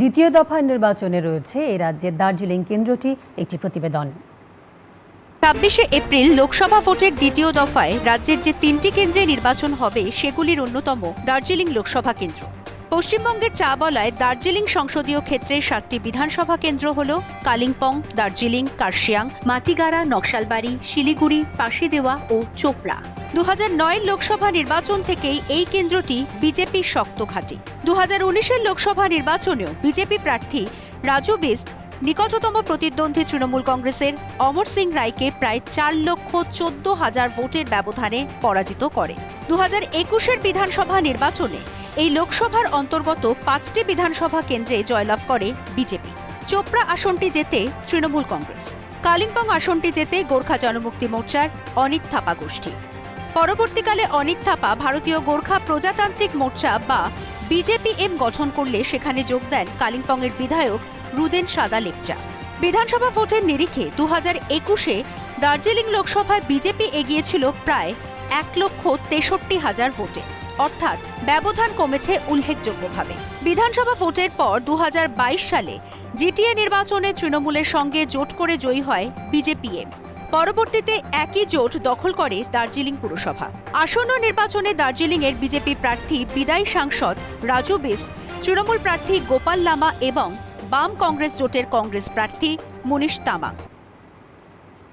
দ্বিতীয় দফা নির্বাচনে রয়েছে এ রাজ্যের দার্জিলিং কেন্দ্রটি একটি প্রতিবেদন। ছাব্বিশে এপ্রিল লোকসভা ভোটের দ্বিতীয় দফায় রাজ্যের যে তিনটি কেন্দ্রে নির্বাচন হবে, সেগুলির অন্যতম দার্জিলিং লোকসভা কেন্দ্র। পশ্চিমবঙ্গের চা বলায় দার্জিলিং সংসদীয় ক্ষেত্রের সাতটি বিধানসভা কেন্দ্র হল কালিম্পং, দার্জিলিং, কার্শিয়াং, মাটিগাড়া, নকশালবাড়ি, শিলিগুড়ি, ফাঁসিদেওয়া ও চোপড়া। দু লোকসভা নির্বাচন থেকেই এই কেন্দ্রটি বিজেপির শক্ত ঘাঁটি। দু হাজার লোকসভা নির্বাচনেও বিজেপি প্রার্থী রাজু বিস্ট, নিকটতম প্রতিদ্বন্দ্বী তৃণমূল কংগ্রেসের অমর সিং রায়কে প্রায় চার লক্ষ চোদ্দ হাজার ভোটের ব্যবধানে পরাজিত করে। দু হাজার একুশের বিধানসভা নির্বাচনে এই লোকসভার অন্তর্গত পাঁচটি বিধানসভা কেন্দ্রে জয়লাভ করে বিজেপি। চোপড়া আসনটি জেতে তৃণমূল কংগ্রেস। কালিম্পং আসনটি জেতে গোর্খা জনমুক্তি মোর্চার অনিত থাপা গোষ্ঠী। পরবর্তীকালে অনিত থাপা ভারতীয় গোর্খা প্রজাতান্ত্রিক মোর্চা বা বিজেপি এম গঠন করলে সেখানে যোগ দেন কালিম্পংয়ের বিধায়ক রুদেন সাদা লেপচা বিধানসভা ভোটের নিরিখে দু হাজার একুশে দার্জিলিং লোকসভায় বিজেপি এগিয়েছিল প্রায় এক লক্ষ তেষট্টি হাজার ভোটে। অর্থাৎ ব্যবধান কমেছে উল্লেখযোগ্যভাবে। বিধানসভা ভোটের পর দুহাজার বাইশ সালে জিটিএ নির্বাচনে তৃণমূলের সঙ্গে জোট করে জয়ী হয় বিজেপিএম পরবর্তীতে একই জোট দখল করে দার্জিলিং পুরসভা। আসন্ন নির্বাচনে দার্জিলিংয়ের বিজেপি প্রার্থী, বিদায়ী সাংসদ রাজু বিস্ট, তৃণমূল প্রার্থী গোপাল লামা এবং বাম কংগ্রেস জোটের কংগ্রেস প্রার্থী মুনিশ তামাং।